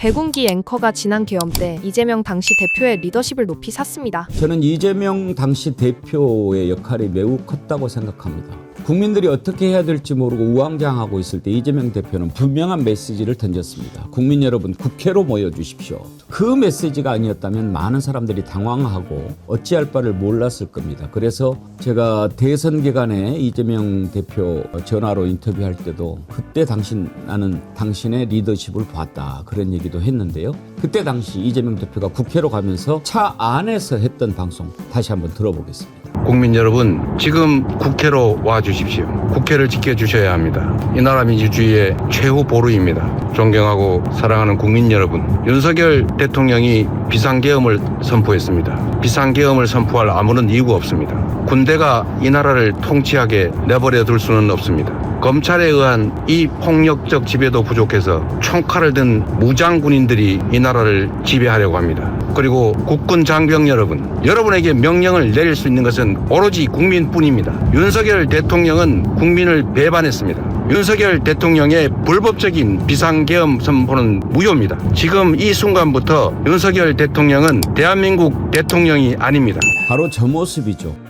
배군기 앵커가 지난 계엄 때 이재명 당시 대표의 리더십을 높이 샀습니다. 저는 이재명 당시 대표의 역할이 매우 컸다고 생각합니다. 국민들이 어떻게 해야 될지 모르고 우왕좌왕하고 있을 때 이재명 대표는 분명한 메시지를 던졌습니다. 국민 여러분 국회로 모여 주십시오. 그 메시지가 아니었다면 많은 사람들이 당황하고 어찌할 바를 몰랐을 겁니다. 그래서 제가 대선 기간에 이재명 대표 전화로 인터뷰할 때도 그때 당신 나는 당신의 리더십을 봤다 그런 얘기도 했는데요. 그때 당시 이재명 대표가 국회로 가면서 차 안에서 했던 방송 다시 한번 들어보겠습니다. 국민 여러분, 지금 국회로 와 주십시오. 국회를 지켜주셔야 합니다. 이 나라 민주주의의 최후 보루입니다. 존경하고 사랑하는 국민 여러분, 윤석열 대통령이 비상계엄을 선포했습니다. 비상계엄을 선포할 아무런 이유가 없습니다. 군대가 이 나라를 통치하게 내버려 둘 수는 없습니다. 검찰에 의한 이 폭력적 지배도 부족해서 총칼을 든 무장 군인들이 이 나라를 지배하려고 합니다. 그리고 국군 장병 여러분, 여러분에게 명령을 내릴 수 있는 것은 오로지 국민뿐입니다. 윤석열 대통령은 국민을 배반했습니다. 윤석열 대통령의 불법적인 비상계엄 선포는 무효입니다. 지금 이 순간부터 윤석열 대통령은 대한민국 대통령이 아닙니다. 바로 저 모습이죠.